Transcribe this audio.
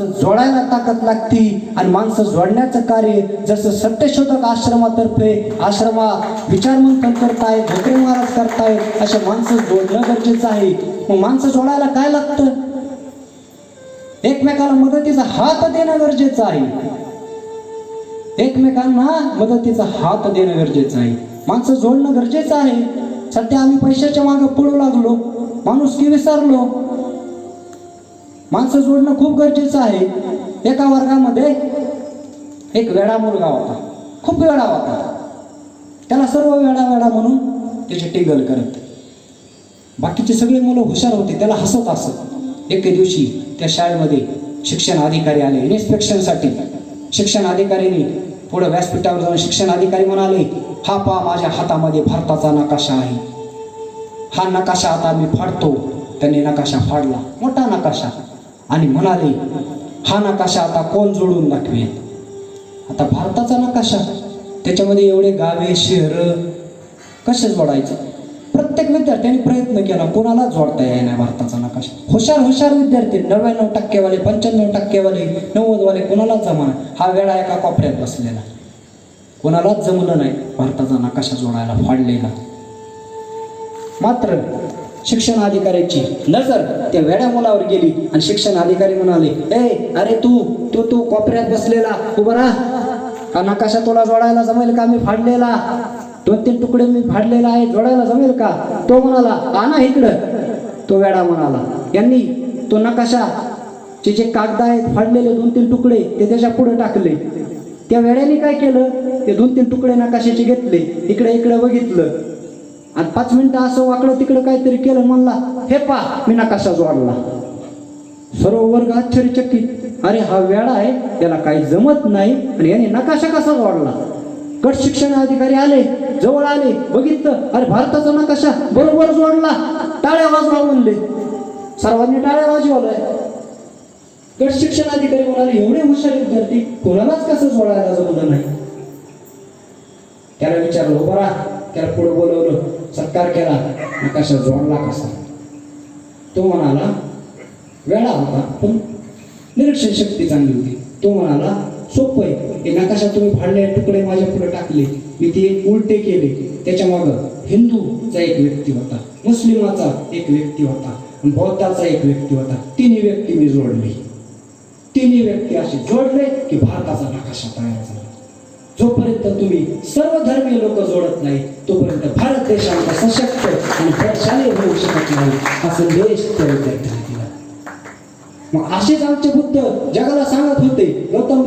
जोडायला ताकद लागती आणि माणसं जोडण्याचं कार्य जसं सत्यशोधक आश्रमातर्फे आश्रमा विचारमंथन करतायत धोत्रे महाराज करतायत असे माणसं जोडणं गरजेचं आहे. मग माणसं जोडायला काय लागतं? एकमेकाला मदतीचा हात देणं गरजेचं आहे. एकमेकांना मदतीचा हात देणं गरजेचं आहे. माणसं जोडणं गरजेचं आहे. सध्या आम्ही पैशाच्या मागे पळू लागलो माणूस की विसरलो माणसं जोडणं खूप गरजेचं आहे. एका वर्गामध्ये एक वेडा मुलगा होता. खूप वेडा होता. त्याला सर्व वेडा वेडा म्हणून त्याची टिंगल करत. बाकीचे सगळे मुलं हुशार होते. त्याला हसत असत एके दिवशी त्या शाळेमध्ये शिक्षण अधिकारी आले. इन्स्पेक्शनसाठी शिक्षण अधिकारीने पुढे व्यासपीठावर जाऊन शिक्षण अधिकारी म्हणाले हा पा माझ्या हातामध्ये भारताचा नकाशा आहे. हा नकाशा आता मी फाडतो. त्यांनी नकाशा फाडला. मोठा नकाशा. आणि म्हणाले हा नकाशा आता कोण जोडून दाखवेल? आता भारताचा नकाशा. त्याच्यामध्ये एवढे गावे शहर कसे जोडायचं? प्रत्येक विद्यार्थ्यांनी प्रयत्न केला कोणाला जोडता येईना भारताचा नकाशा. हुशार हुशार विद्यार्थी नव्याण्णव टक्केवाले पंच्याण्णव टक्केवाले नव्वदवाले कोणालाच जमा हा वेळा एका कोपऱ्यात बसलेला. कोणालाच जमलं नाही भारताचा नकाशा जोडायला फाडलेला. मात्र शिक्षण अधिकाऱ्याची नजर त्या वेड्या मुलावर गेली आणि शिक्षण अधिकारी म्हणाले ए अरे तू तू तू कोपऱ्यात बसलेला उभं राह. का नकाशा तुला जोडायला जमेल का? मी फाडलेला. दोन तीन तुकडे मी फाडलेला आहे जोडायला जमेल का? तो म्हणाला आणा इकडं. तो वेडा म्हणाला यांनी तो नकाशाचे जे कागद आहेत फाडलेले दोन तीन तुकडे ते त्याच्या पुढे टाकले. त्या वेड्याने काय केलं? ते दोन तीन तुकडे नकाशाचे घेतले इकडे इकडे बघितलं. आणि पाच मिनिटं असं वाकडं तिकडं काहीतरी केलं म्हणला हे पा मी नकाशा जोडला सर्व वर्ग आश्चर्यचकित. अरे हा वेळा आहे त्याला काही जमत नाही. आणि याने नकाशा कसा जोडला गट शिक्षण अधिकारी आले जवळ आले बघितलं अरे भारताचा नकाशा बरोबर जोडला. टाळ्या वाजवा म्हणले. सर्वांनी टाळ्या वाजवलाय. गट शिक्षण अधिकारी म्हणाले एवढे हुशार विद्यार्थी कोणालाच कसं जोडायला जमलं नाही? त्याला विचारलं बरा त्याला पुढे बोलवलं सत्कार केला नकाशा जोडला कसा तो म्हणाला वेळा होता पण निरीक्षण शक्ती चांगली होती. तो म्हणाला सोपं आहे. हे नकाशा तुम्ही फाडले तुकडे माझ्या पुढे टाकले. मी ते उलटे केले. त्याच्या मागं हिंदूचा एक व्यक्ती होता मुस्लिमाचा एक व्यक्ती होता बौद्धाचा एक व्यक्ती होता. तिन्ही व्यक्ती मी जोडले. तिन्ही व्यक्ती असे जोडले की भारताचा नकाशा तयार झाला. जोपर्यंत तुम्ही सर्व धर्मीय लोक जोडत नाही तोपर्यंत भारत देश आमचा सशक्त आणि बलशाली होऊ शकत नाही असं देश त्या विद्यार्थ्यांनी दिला. मग असेच आमचे बुद्ध जगाला सांगत होते गौतम